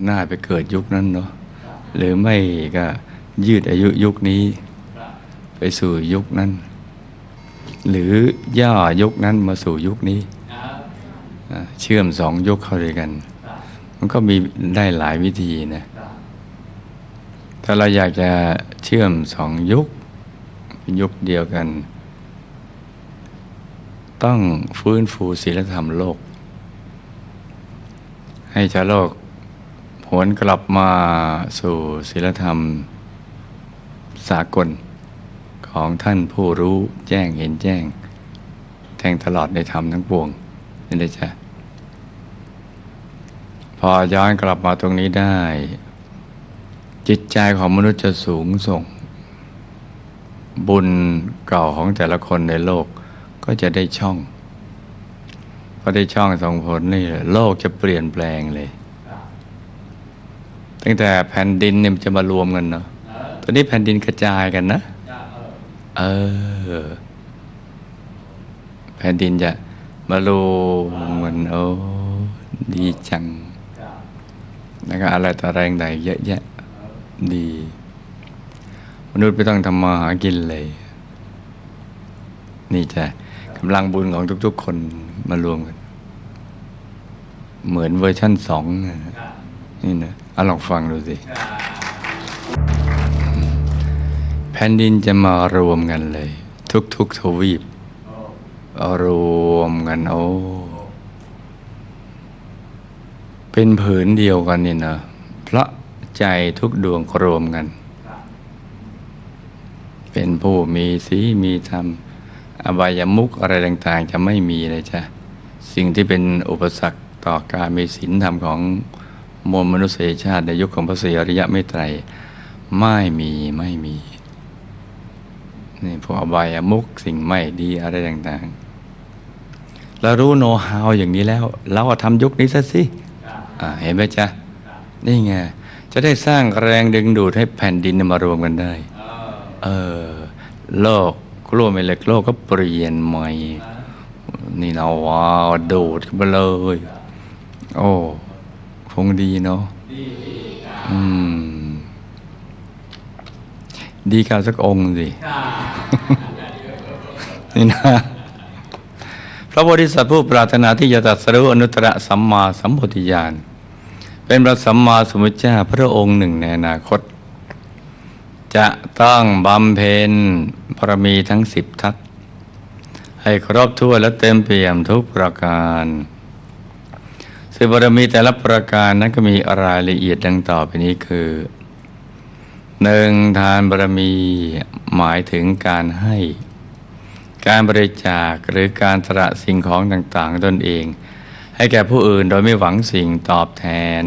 โอ้น่าไปเกิดยุคนั้นเนาะหรือไม่ก็ยืดอายุยุคนี้ไปสู่ยุคนั้น หรือย่อยุคนั้นมาสู่ยุคนี้ เชื่อมสองยุคเข้าด้วยกัน มันก็มีได้หลายวิธีนะถ้าเราอยากจะเชื่อมสองยุคเป็นยุคเดียวกัน ต้องฟื้นฟูศีลธรรมโลก ให้ชาวโลก หวนกลับมาสู่ศีลธรรมสากลของท่านผู้รู้แจ้งเห็นแจ้ง แทงตลอดในธรรมทั้งปวงนี่นะจ๊ะพอย้อนกลับมาตรงนี้ได้ จิตใจของมนุษย์จะสูงส่ง บุญเก่าของแต่ละคนในโลกก็จะได้ช่องพอได้ช่องส่งผลนี่โลกจะเปลี่ยนแปลงเลย ตั้งแต่แผ่นดินเนี่ยมันจะมารวมกันเนาะตอนนี้แผ่นดินกระจายกันนะเออแผ่นดินจะมารวมกันโอ้ดีจัง แล้วก็อะไรต่อแรงใดเยอะแยะดี มนุษย์ไม่ต้องทำมาหากินเลย นี่จะกำลังบุญของทุก ๆ คนมารวมกัน เหมือนเวอร์ชั่นสองนะนี่นะ เอาลองฟังดูสิ แผ่นดินจะมารวมกันเลย ทุกๆทวีปเอารวมกันโอ้เป็นผืนเดียวกันนี่นะเพราะใจทุกดวงรวมกัน เป็นผู้มีสีมีธรรม อบายมุกอะไรต่าง ๆ จะไม่มีเลยจ้ะ สิ่งที่เป็นอุปสรรคต่อการมีศีลธรรมของ มวลมนุษยชาติในยุคของพระศรีอริยะเมตไตร ไม่มีไม่มีนี่พวกอบายมุกสิ่งไม่ดีอะไรต่างๆเรารู้โน้ตฮาวอย่างนี้แล้ว เราก็ทำยุคนี้ซะสิเห็นไหมจ๊ะ นี่ไง จะได้สร้างแรงดึงดูดให้แผ่นดินมารวมกันได้ เออ โลกกลัวไม่เล็กโลกก็เปลี่ยนใหม่ นี่เนะว้าวโดดขึ้นมาเลย โอ้ คงดีเนาะอืม ดีกันสักองค์สินี่นะพระโพธิสัตว์ผู้ปรารถนาที่จะตรัสรู้อนุตตรสัมมาสัมพุทธญาณเป็นพระสัมมาสัมพุทธเจ้าพระองค์หนึ่งในอนาคต จะต้องบำเพ็ญพระมีทั้งสิบทัศให้ครบถ้วนและเต็มเปี่ยมทุกประการ ซึ่บารมีแต่ละประการนั้นก็มีรายละเอียดดังต่อไปนี้คือหนึ่งทานบารมีหมายถึงการให้ การบริจาคหรือการสละสิ่งของต่างๆตนเอง ให้แก่ผู้อื่นโดยไม่หวังสิ่งตอบแทน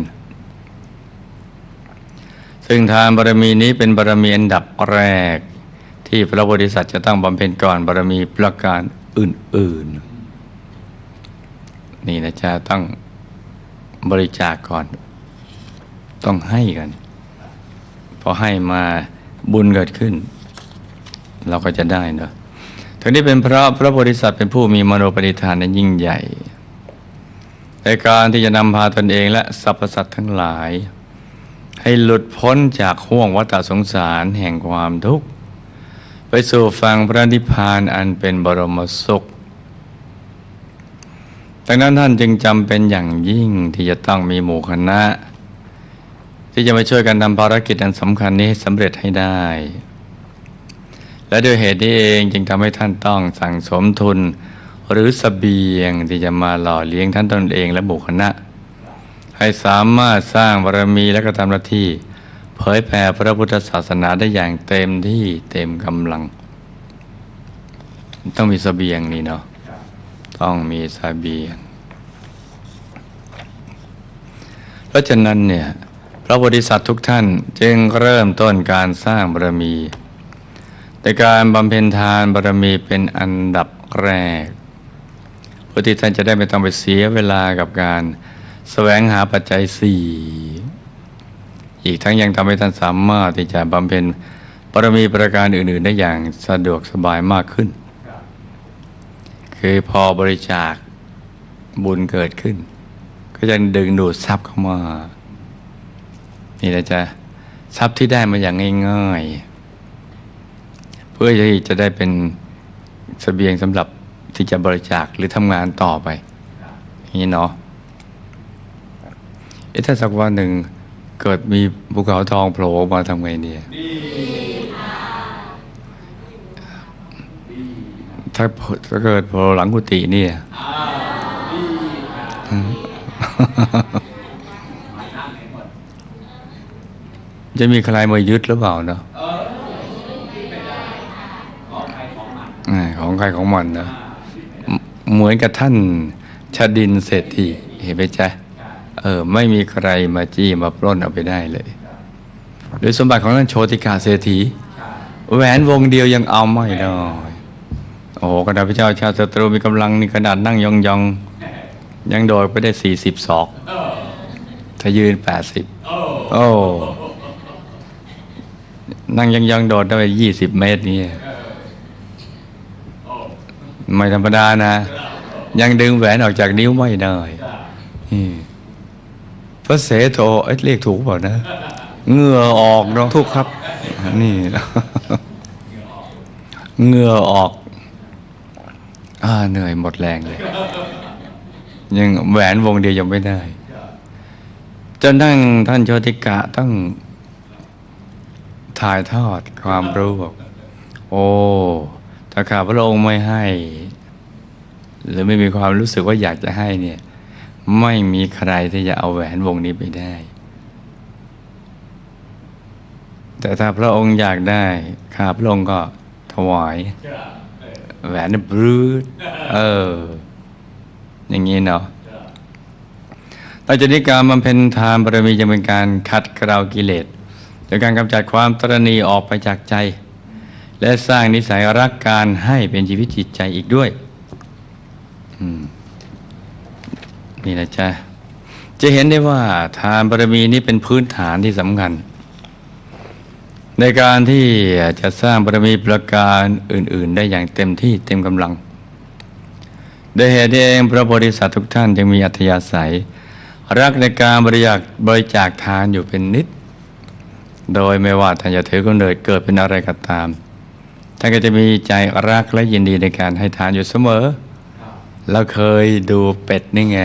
ซึ่งทานบารมีนี้เป็นบารมีอันดับแรก ที่พระโพธิสัตว์จะต้องบำเพ็ญก่อนบารมีประการอื่น ๆ นี่นะจ๊ะต้อง บริจาคก่อน ต้องให้กันพอให้มาบุญเกิดขึ้น เราก็จะได้เนอะทั้งนี้เป็นเพราะพระโพธิสัตว์เป็นผู้มีมโนปณิธานอันยิ่งใหญ่ในการที่จะนำพาตนเองและสรรพสัตว์ทั้งหลาย ให้หลุดพ้นจากห่วงวัฏสงสารแห่งความทุกข์ ไปสู่ฟังพระนิพพานอันเป็นบรมสุข ดังนั้นท่านจึงจำเป็นอย่างยิ่งที่จะต้องมีหมู่คณะ ที่จะมาช่วยกันทำภารกิจอันสำคัญนี้ให้สำเร็จให้ได้ และด้วยเหตุนี้เองจึงทำให้ท่านต้องสั่งสมทุน หรือสเสบียงที่จะมาหล่อเลี้ยงท่านตนเองและหมู่คณะ ให้สามารถสร้างบารมีและกระทำหน้าที่ เผยแผ่พระพุทธศาสนาได้อย่างเต็มที่เต็มกำลัง ต้องมีสเสบียงนี่เนาะ ต้องมีสเบียง เพราะฉะนั้นเนี่ยพระโพธิสัตว์ทุกท่านจึงเริ่มต้นการสร้างบารมีในการบำเพ็ญทานบารมีเป็นอันดับแรกเพื่อที่ท่านจะได้ไม่ต้องไปเสียเวลากับการแสวงหาปัจจัยสี่อีกทั้งยังทำให้ท่านสามารถที่จะบำเพ็ญบารมีประการอื่น ๆ ได้อย่างสะดวกสบายมากขึ้น คือพอบริจาคบุญเกิดขึ้น ก็จะดึงดูดทรัพย์เข้ามานี่นะจ๊ะทรัพย์ที่ได้มาอย่างง่ายๆ เพื่อที่จะได้เป็นเสบียงสำหรับที่จะบริจาคหรือทำงานต่อไปอย่างนี้เนาะเอ๊ะถ้าสักวันหนึ่งเกิดมีภูเขาทองโผล่มาทำไงเนี่ย ถ้าถ้าเกิดโผล่หลังกุฏิเนี่ยจะมีใครมายึดหรือเปล่าเนาะของใครของมันเนะเหมือนกับท่านชาดินเศรษฐีเห็นไหมจ๊ะเออไม่มีใครมาจี้มาปล้นเอาไปได้เลย หรือสมบัติของท่านโชติกาเศรษฐีแหวนวงเดียวยังเอาไม่ได้ อ้โหกระดาษพระเจ้าชาติศัตรูมีกำลังนี่ขนาดนั่งยองๆยังโดดไปได้สี่สิบศอกถ้ายืนแปดสิบโอ้นั่งยังยังๆโดดได้ไปยี่สิบเมตรนี่ไม่ธรรมดานะ ยังดึงแหวนออกจากนิ้วไม่ได้นี่พระเสโทเอ้ยเรียกถูกเปล่านะเหงื่อออกเนาะทุกครับ นี่เหงื่อออก อ่าเหนื่อยหมดแรงเลย ยังแหวนวงเดียวยังไม่ได้จนทั้งท่านโชติกะต้องถ่ายทอดความรู้บอกโอ้ถ้าข้าพระองค์ไม่ให้ หรือไม่มีความรู้สึกว่าอยากจะให้เนี่ย ไม่มีใครที่จะเอาแหวนวงนี้ไปได้ แต่ถ้าพระองค์อยากได้ข้าพระองค์ก็ถวาย แหวนนี่บรืดเออ อย่างนี้เนาะต่อจากนี้การบำเพ็ญทานบารมีจะเป็นการขัดเกลากิเลสโดยการกำจัดความตรณีออกไปจากใจ และสร้างนิสัยรักการให้เป็นชีวิตจิตใจอีกด้วยอืมนี่นะจ๊ะจะเห็นได้ว่าทานบารมีนี้เป็นพื้นฐานที่สำคัญ ในการที่จะสร้างบารมีประการอื่น ๆ ได้อย่างเต็มที่เต็มกำลังโดยเหตุนี้เองพระโพธิสัตว์ทุกท่านจึงมีอัธยาศัย รักในการบริจาคบริจาคทานอยู่เป็นนิด โดยไม่ว่าท่านจะถือกำเนิดเกิดเป็นอะไรก็ตามท่านก็จะมีใจรักและยินดีในการให้ทานอยู่เสมอ เราเคยดูเป็ดนี่ไง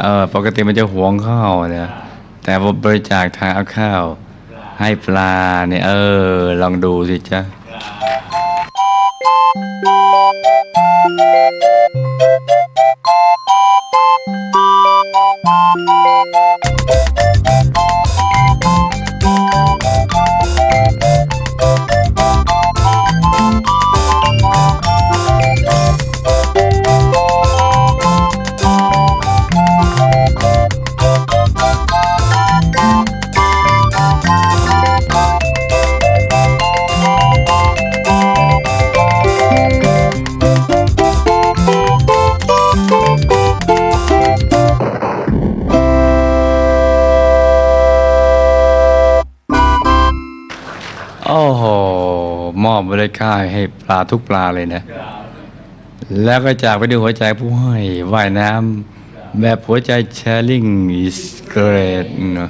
เออปกติมันจะหวงข้าวนะแต่บริจาคทานเอาข้าว ให้ปลาเนี่ยเออ ลองดูสิจ๊ะ ได้ค่าให้ปลาทุกปลาเลยนะ แล้วก็จากไปดูหัวใจผู้ให้ว่ายน้ำแบบหัวใจ sharing is great นะ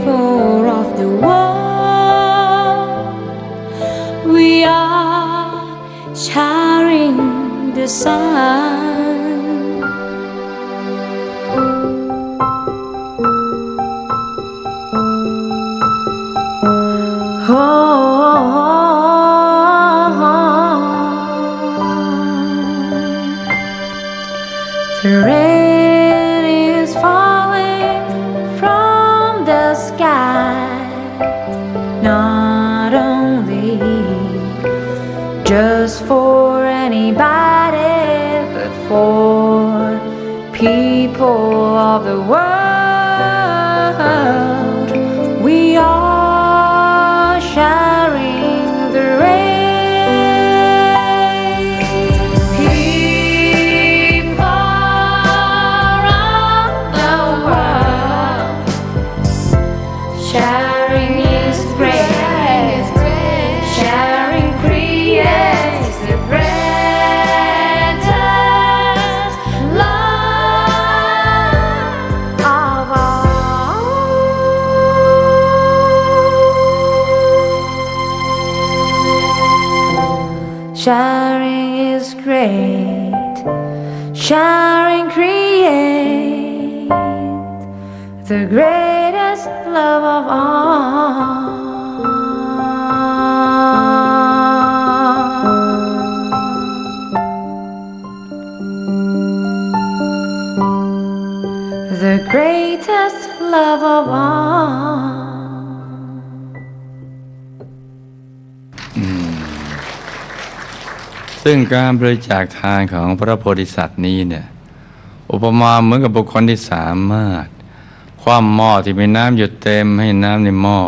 people of the world. We are sharing the sun just for anybody, but for people of the world. Great. Sharing creates the greatest love of all. The greatest love of all. ซึ่งการบริจาคทานของพระโพธิสัตว์นี้เนี่ยอุปมาเหมือนกับบุคคลที่สามารถ คว่ำหม้อที่มีน้ำหยดเต็มให้น้ำในหม้อ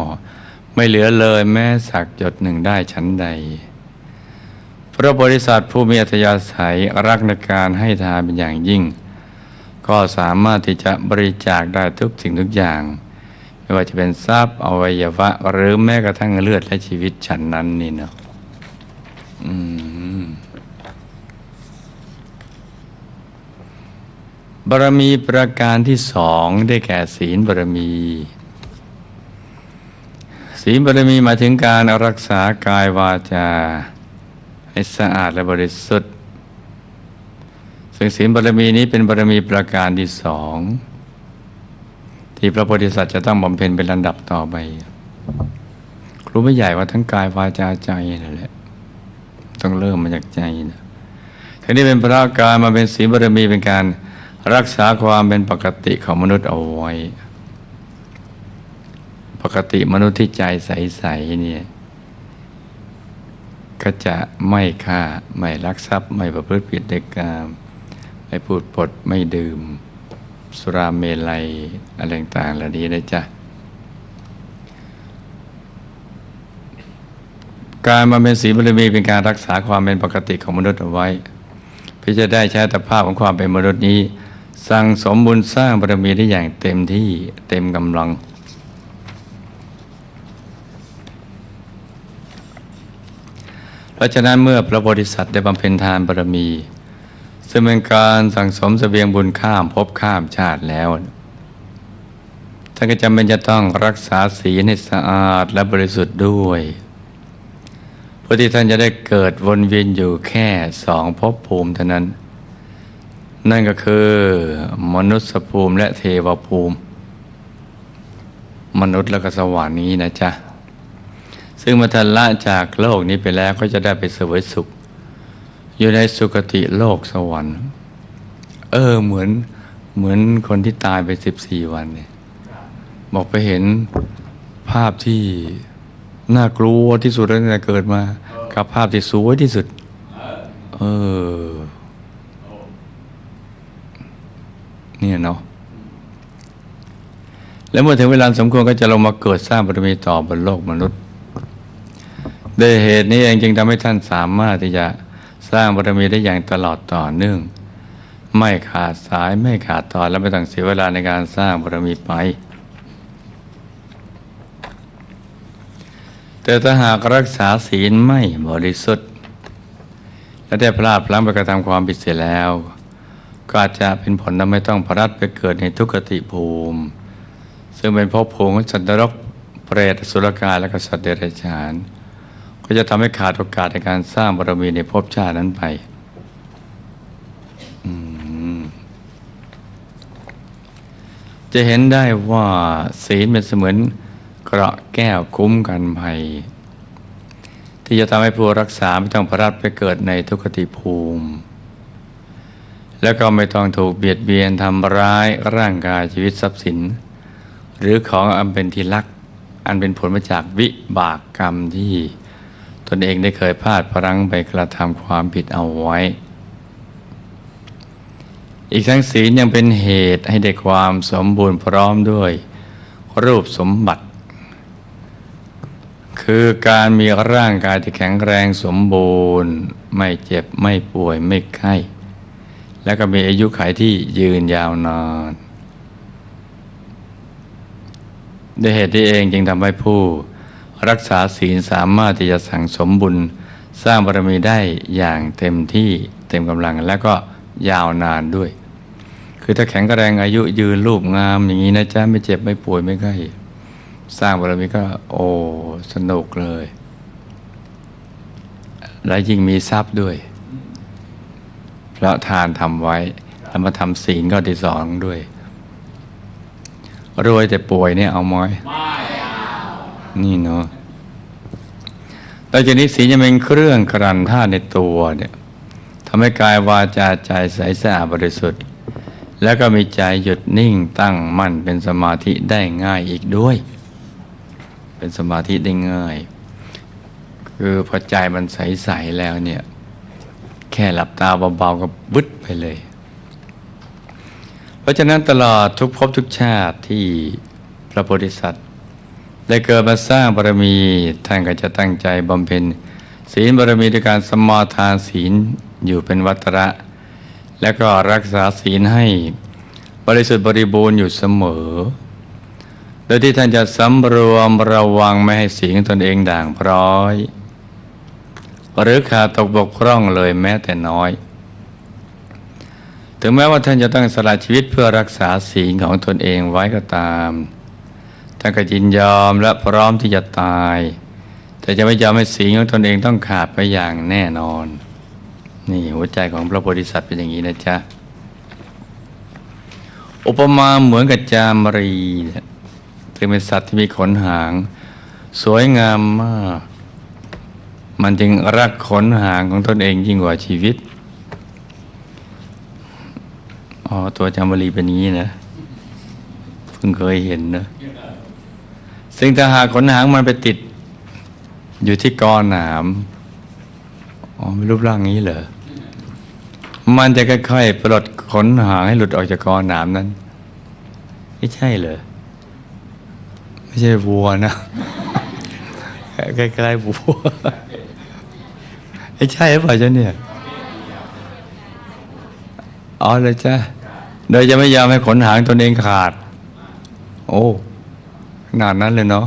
ไม่เหลือเลยแม้สักหยดหนึ่งได้ชั้นใด พระโพธิสัตว์ผู้มีอัธยาศัยรักในการให้ทานเป็นอย่างยิ่ง ก็สามารถที่จะบริจาคได้ทุกสิ่งทุกอย่าง ไม่ว่าจะเป็นทรัพย์อวัยวะ หรือแม้กระทั่งเลือดและชีวิตฉันนั้นนี่เนาะอืม บารมีประการที่สองได้แก่ศีลบารมี ศีลบารมีหมายถึงการรักษากายวาจา ให้สะอาดและบริสุทธิ์ซึ่งศีลบารมีนี้เป็นบารมีประการที่สองที่พระโพธิสัตว์จะต้องบำเพ็ญเป็นลำดับต่อไปครูไม่ใหญ่ว่าทั้งกายวาจาใจนั่นแหละต้องเริ่มมาจากใจนะทีนี้เป็นพระการมาเป็นศีลบารมีเป็นการ รักษาความเป็นปกติของมนุษย์เอาไว้ ปกติมนุษย์ที่ใจใสๆเนี่ยก็จะไม่ฆ่าไม่ลักทรัพย์ ไม่ประพฤติผิดในกามไม่พูดปดไม่ดื่ม สุราเมลัยอะไรต่างๆเหล่านี้นะจ๊ะการมาเป็นศีลบารมีเป็นการรักษาความเป็นปกติของมนุษย์เอาไว้เพื่อจะได้ใช้อัตภาพของความเป็นมนุษย์นี้ สั่งสมบุญสร้างบารมีได้อย่างเต็มที่เต็มกำลัง เพราะฉะนั้นเมื่อพระโพธิสัตว์ได้บำเพ็ญทานบารมี ซึ่งเป็นการสั่งสมเสบียงบุญข้ามภพข้ามชาติแล้วท่านก็จำเป็นจะต้องรักษาศีลให้สะอาดและบริสุทธิ์ด้วยเพื่อที่ท่านจะได้เกิดวนเวียนอยู่แค่สองภพภูมิเท่านั้น นั่นก็คือ มนุษยภูมิและเทวภูมิ มนุษย์และก็สวรรค์นี้นะจ๊ะ ซึ่งมื่อท่านละจากโลกนี้ไปแล้วก็จะได้ไปเสวยสุข อยู่ในสุคติโลกสวรรค์ เออเหมือนเหมือนคนที่ตายไปสิบสี่วันเนี่ยบอกไปเห็นภาพที่น่ากลัวที่สุดแล้วตั้งแต่เกิดมา กับภาพที่สวยที่สุด เออ เนาะแล้วเมื่อถึงเวลาสมควรก็จะลงมาเกิดสร้างบารมีต่อบนโลกมนุษย์ด้วยเหตุนี้เองจึงทำให้ท่านสามารถที่จะสร้างบารมีได้อย่างตลอดต่อเนื่อง ไม่ขาดสายไม่ขาดตอนและไม่ต้องเสียเวลาในการสร้างบารมีไป แต่ถ้าหากรักษาศีลไม่บริสุทธิ์ และได้พลาดพลั้งไปกระทำความผิดเสียแล้ว ก็อาจจะเป็นผลทำให้ต้องพลัดไปเกิดในทุกขติภูมิ ซึ่งเป็นภพภูมิของสัตว์นรกเปรตสุรกายและก็สัตว์เดรัจฉาน ก็จะทำให้ขาดโอกาสในการสร้างบารมีในภพชาตินั้นไปจะเห็นได้ว่าศีลเป็นเสมือนเกราะแก้วคุ้มกันภัย ที่จะทำให้ผู้รักษาไม่ต้องพลัดไปเกิดในทุกขติภูมิ แล้วก็ไม่ต้องถูกเบียดเบียนทำร้ายร่างกายชีวิตทรัพย์สิน หรือของอันเป็นที่รัก อันเป็นผลมาจากวิบากกรรมที่ตนเองได้เคยพลาดพลั้งไปกระทำความผิดเอาไว้ อีกทั้งศีลยังเป็นเหตุให้ได้ความสมบูรณ์พร้อมด้วย รูปสมบัติ คือการมีร่างกายที่แข็งแรงสมบูรณ์ ไม่เจ็บไม่ป่วยไม่ไข้ และก็มีอายุขัยที่ยืนยาวนานด้วยเหตุที่เองจึงทำให้ผู้รักษาศีลสามารถที่จะสั่งสมบุญ สร้างบารมีได้อย่างเต็มที่เต็มกำลังและก็ยาวนานด้วย คือถ้าแข็งแรงอายุยืนรูปงามอย่างนี้นะจ๊ะไม่เจ็บไม่ป่วยไม่ไข้สร้างบารมีก็โอ้สนุกเลย และยิ่งมีทรัพย์ด้วย เพราะทานทำไว้แล้วมาทำศีลก็ที่สองด้วย รวยแต่ป่วยเนี่ยเอาม้อยนี่เนาะแต่จากนี้ศีลจะเป็นเครื่องกรันท่าตุในตัวเนี่ยทำให้กายวาจาใจใสสะอาดบริสุทธิ์ แล้วก็มีใจหยุดนิ่งตั้งมั่นเป็นสมาธิได้ง่ายอีกด้วย เป็นสมาธิได้ง่าย คือพอใจมันใส ๆ แล้วเนี่ย แค่หลับตาเบาๆก็บึดไปเลย เพราะฉะนั้นตลอดทุกภพทุกชาติที่พระโพธิสัตว์ได้เกิดมาสร้างบารมีท่านก็จะตั้งใจบำเพ็ญศีลบารมีด้วยการสมาทานศีลอยู่เป็นวัตระ แล้วก็รักษาศีลให้บริสุทธิ์บริบูรณ์อยู่เสมอ โดยที่ท่านจะสำรวมระวังไม่ให้ศีลของตนเองด่างพร้อย หรือขาดตกบกพร่องเลยแม้แต่น้อย ถึงแม้ว่าท่านจะต้องสละชีวิตเพื่อรักษาศีลของตนเองไว้ก็ตามท่านก็ยินยอมและพร้อมที่จะตาย แต่จะไม่ยอมให้ศีลของตนเองต้องขาดไปอย่างแน่นอน นี่หัวใจของพระโพธิสัตว์เป็นอย่างนี้นะจ๊ะอุปมาเหมือนกับจามรีเนี่ยซึ่งเป็นสัตว์ที่มีขนหาง สวยงามมาก มันจึงรักขนหางของตนเองยิ่งกว่าชีวิต อ๋อ ตัวจามรีเป็นอย่างนี้นะ เพิ่งเคยเห็นนะ ซึ่งถ้าหากขนหางมันไปติด อยู่ที่กอหนาม อ๋อม่รูปร่างนี้เหรอ มันจะค่อยๆปลดขนหางให้หลุดออกจากกอหนามนั้น ไม่ใช่เหรอ ไม่ใช่วัวนะ ใกล้ๆวัว ใช่หรือเปล่าจ๊ะเนี่ยอ๋อเลยจ้ะโดยจะไม่ยอมให้ขนหางตนเองขาด โอ้ขนาดนั้นเลยเนาะ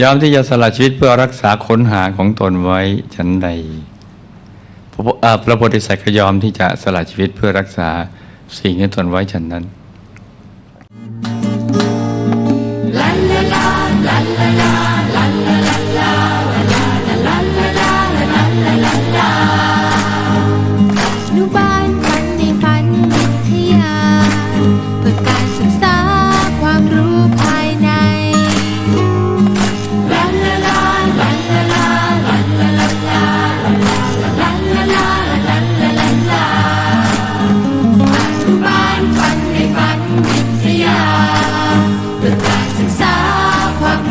ยอมที่จะสละชีวิตเพื่อรักษาขนหางของตนไว้ฉันใดพระโพธิสัตว์ก็ยอมที่จะสละชีวิตเพื่อรักษาสิ่งที่ตนไว้ฉันนั้น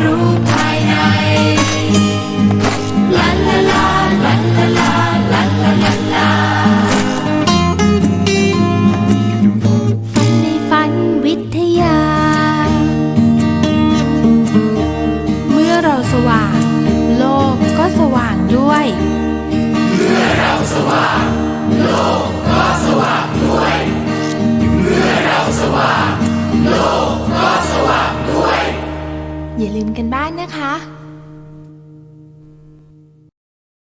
รู้ and.